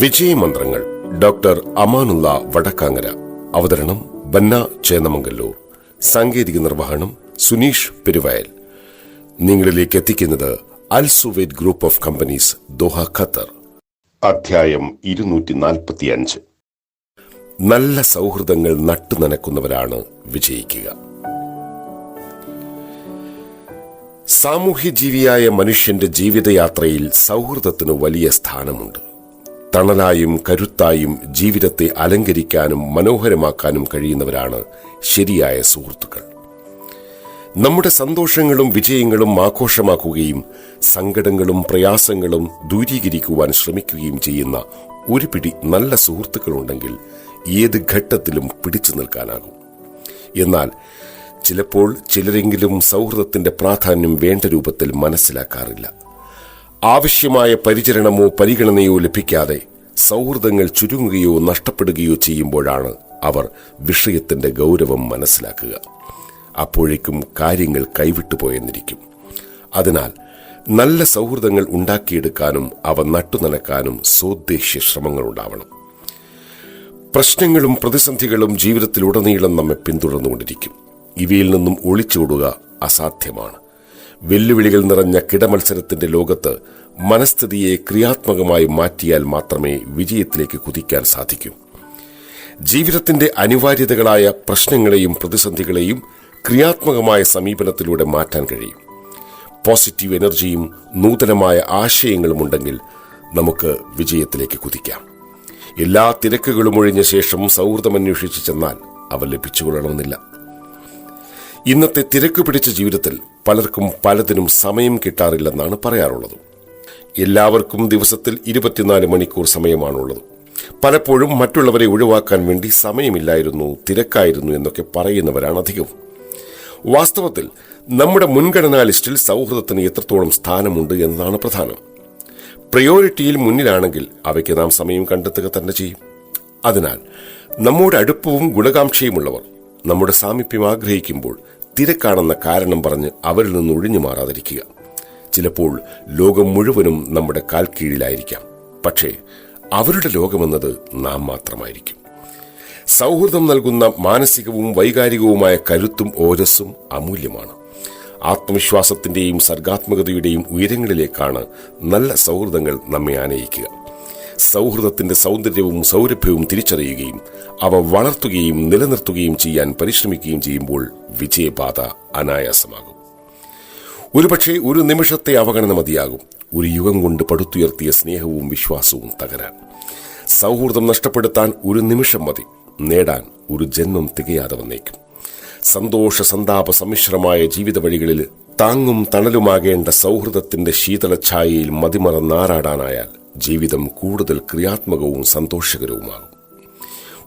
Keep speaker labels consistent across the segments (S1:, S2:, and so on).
S1: വിജയമന്ത്രങ്ങൾ doctor Amanullah Vadakkangara. അവതരണം ബന്ന ചേന്നമംഗല്ലൂർ. സാങ്കേതിക നിർവഹണം സുനീഷ് പെരുവയൽ. നിങ്ങളിലേക്ക് എത്തിക്കുന്നത് Al Suwait group of companies Doha Qatar. അധ്യായം ഇരുന്നൂറ്റി നാൽപ്പത്തിയഞ്ച് നല്ല സൗഹൃദങ്ങൾ നട്ടുനനക്കുന്നവരാണ് വിജയിക്കുക. സാമൂഹ്യജീവിയായ മനുഷ്യന്റെ ജീവിതയാത്രയിൽ സൗഹൃദത്തിന് വലിയ സ്ഥാനമുണ്ട്. തണലായും കരുത്തായും ജീവിതത്തെ അലങ്കരിക്കാനും മനോഹരമാക്കാനും കഴിയുന്നവരാണ് ശരിയായ സുഹൃത്തുക്കൾ. നമ്മുടെ സന്തോഷങ്ങളും വിജയങ്ങളും ആഘോഷമാക്കുകയും സങ്കടങ്ങളും പ്രയാസങ്ങളും ദൂരീകരിക്കുവാൻ ശ്രമിക്കുകയും ചെയ്യുന്ന ഒരു പിടി നല്ല സുഹൃത്തുക്കളുണ്ടെങ്കിൽ ഏത് ഘട്ടത്തിലും പിടിച്ചു നിൽക്കാനാകും. എന്നാൽ ചിലപ്പോൾ ചിലരെങ്കിലും സൗഹൃദത്തിന്റെ പ്രാധാന്യം വേണ്ട രൂപത്തിൽ മനസ്സിലാക്കാറില്ല. ആവശ്യമായ പരിചരണമോ പരിഗണനയോ ലഭിക്കാതെ സൗഹൃദങ്ങൾ ചുരുങ്ങുകയോ നഷ്ടപ്പെടുകയോ ചെയ്യുമ്പോഴാണ് അവർ വിഷയത്തിന്റെ ഗൗരവം മനസ്സിലാക്കുക. അപ്പോഴേക്കും കാര്യങ്ങൾ കൈവിട്ടുപോയെന്നിരിക്കും. അതിനാൽ നല്ല സൗഹൃദങ്ങൾ ഉണ്ടാക്കിയെടുക്കാനും അവ നട്ടുനനക്കാനും ശ്രമങ്ങൾ ഉണ്ടാവണം പ്രശ്നങ്ങളും പ്രതിസന്ധികളും ജീവിതത്തിലുടനീളം നമ്മെ പിന്തുടർന്നുകൊണ്ടിരിക്കും. ഇവയിൽ നിന്നും ഒളിച്ചോടുക അസാധ്യമാണ്. വെല്ലുവിളികൾ നിറഞ്ഞ കിടമത്സരത്തിന്റെ ലോകത്ത് മനസ്ഥിതിയെ ക്രിയാത്മകമായി മാറ്റിയാൽ മാത്രമേ വിജയത്തിലേക്ക് കുതിക്കാൻ സാധിക്കൂ. ജീവിതത്തിന്റെ അനിവാര്യതകളായ പ്രശ്നങ്ങളെയും പ്രതിസന്ധികളെയും ക്രിയാത്മകമായ സമീപനത്തിലൂടെ മാറ്റാൻ കഴിയും. പോസിറ്റീവ് എനർജിയും നൂതനമായ ആശയങ്ങളും ഉണ്ടെങ്കിൽ നമുക്ക് വിജയത്തിലേക്ക് കുതിക്കാം. എല്ലാ തിരക്കുകളും ഒഴിഞ്ഞ ശേഷം സൗഹൃദമന്വേഷിച്ച് ചെന്നാൽ അവ ലഭിച്ചുകൊള്ളണമെന്നില്ല. ഇന്നത്തെ തിരക്ക് പിടിച്ച ജീവിതത്തിൽ പലർക്കും പലതിനും സമയം കിട്ടാറില്ലെന്നാണ് പറയാറുള്ളത്. എല്ലാവർക്കും ദിവസത്തിൽ ഇരുപത്തിനാല് മണിക്കൂർ സമയമാണുള്ളത്. പലപ്പോഴും മറ്റുള്ളവരെ ഒഴിവാക്കാൻ വേണ്ടി സമയമില്ലായിരുന്നു തിരക്കായിരുന്നു എന്നൊക്കെ പറയുന്നവരാണ് അധികവും വാസ്തവത്തിൽ നമ്മുടെ മുൻഗണനാ ലിസ്റ്റിൽ സൗഹൃദത്തിന് എത്രത്തോളം സ്ഥാനമുണ്ട് എന്നതാണ് പ്രധാനം. പ്രയോറിറ്റിയിൽ മുന്നിലാണെങ്കിൽ അവയ്ക്ക് നാം സമയം കണ്ടെത്തുക തന്നെ ചെയ്യും. അതിനാൽ നമ്മുടെ അടുപ്പവും ഗുണകാംക്ഷയുമുള്ളവർ നമ്മുടെ സാമീപ്യം ആഗ്രഹിക്കുമ്പോൾ തിരക്കാണെന്ന കാരണം പറഞ്ഞ് അവരിൽ നിന്ന് ഒഴിഞ്ഞു മാറാതിരിക്കുക. ചിലപ്പോൾ ലോകം മുഴുവനും നമ്മുടെ കാൽ കീഴിലായിരിക്കാം പക്ഷേ അവരുടെ ലോകമെന്നത് നാം മാത്രമായിരിക്കും. സൗഹൃദം നൽകുന്ന മാനസികവും വൈകാരികവുമായ കരുത്തും ഓജസ്സും അമൂല്യമാണ്. ആത്മവിശ്വാസത്തിന്റെയും സർഗാത്മകതയുടെയും ഉയരങ്ങളിലേക്കാണ് നല്ല സൗഹൃദങ്ങൾ നമ്മെ ആനയിക്കുക. സൗഹൃദത്തിന്റെ സൗന്ദര്യവും സൗരഭ്യവും തിരിച്ചറിയുകയും അവ വളർത്തുകയും നിലനിർത്തുകയും ചെയ്യാൻ പരിശ്രമിക്കുകയും ചെയ്യുമ്പോൾ വിജയപാത അനായാസമാകും. ഒരുപക്ഷെ ഒരു നിമിഷത്തെ അവഗണന മതിയാകും. ഒരു യുഗം കൊണ്ട് പടുത്തുയർത്തിയ സ്നേഹവും വിശ്വാസവും തകരാൻ. സൗഹൃദം നഷ്ടപ്പെടുത്താൻ ഒരു നിമിഷം മതി. നേടാൻ ഒരു ജന്മം തികയാതെ വന്നേക്കും. സന്തോഷ സന്താപ സമ്മിശ്രമായ ജീവിത വഴികളിൽ താങ്ങും തണലുമാകേണ്ട സൗഹൃദത്തിന്റെ ശീതളഛായയിൽ മതിമറന്നാറാടാനായാൽ ജീവിതം കൂടുതൽ ക്രിയാത്മകവും സന്തോഷകരവുമാകും.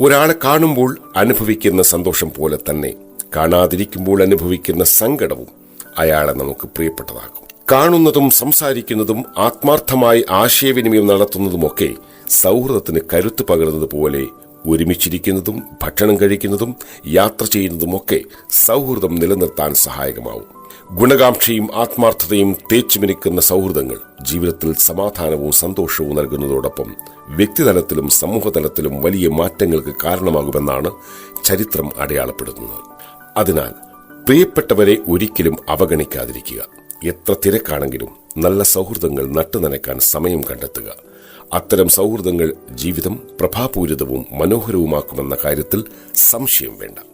S1: ഒരാളെ കാണുമ്പോൾ അനുഭവിക്കുന്ന സന്തോഷം പോലെ തന്നെ കാണാതിരിക്കുമ്പോൾ അനുഭവിക്കുന്ന സങ്കടവും അയാളെ നമുക്ക് പ്രിയപ്പെട്ടതാകും കാണുന്നതും സംസാരിക്കുന്നതും ആത്മാർത്ഥമായി ആശയവിനിമയം നടത്തുന്നതുമൊക്കെ സൗഹൃദത്തിന് കരുത്ത് പകരുന്നത് പോലെ ഒരുമിച്ചിരിക്കുന്നതും ഭക്ഷണം കഴിക്കുന്നതും യാത്ര ചെയ്യുന്നതുമൊക്കെ സൗഹൃദം നിലനിർത്താൻ സഹായകമാവും. ഗുണകാംക്ഷയും ആത്മാർത്ഥതയും തേച്ചുമിനിക്കുന്ന സൗഹൃദങ്ങൾ ജീവിതത്തിൽ സമാധാനവും സന്തോഷവും നൽകുന്നതോടൊപ്പം വ്യക്തിതലത്തിലും സമൂഹതലത്തിലും വലിയ മാറ്റങ്ങൾക്ക് കാരണമാകുമെന്നാണ് ചരിത്രം അടയാളപ്പെടുത്തുന്നത്. അതിനാൽ പ്രിയപ്പെട്ടവരെ ഒരിക്കലും അവഗണിക്കാതിരിക്കുക. എത്ര തിരക്കാണെങ്കിലും നല്ല സൗഹൃദങ്ങൾ നട്ടുനനക്കാൻ സമയം കണ്ടെത്തുക. അത്തരം സൗഹൃദങ്ങൾ ജീവിതം പ്രഭാപൂരിതവും മനോഹരവുമാക്കുമെന്ന കാര്യത്തിൽ സംശയം വേണ്ട.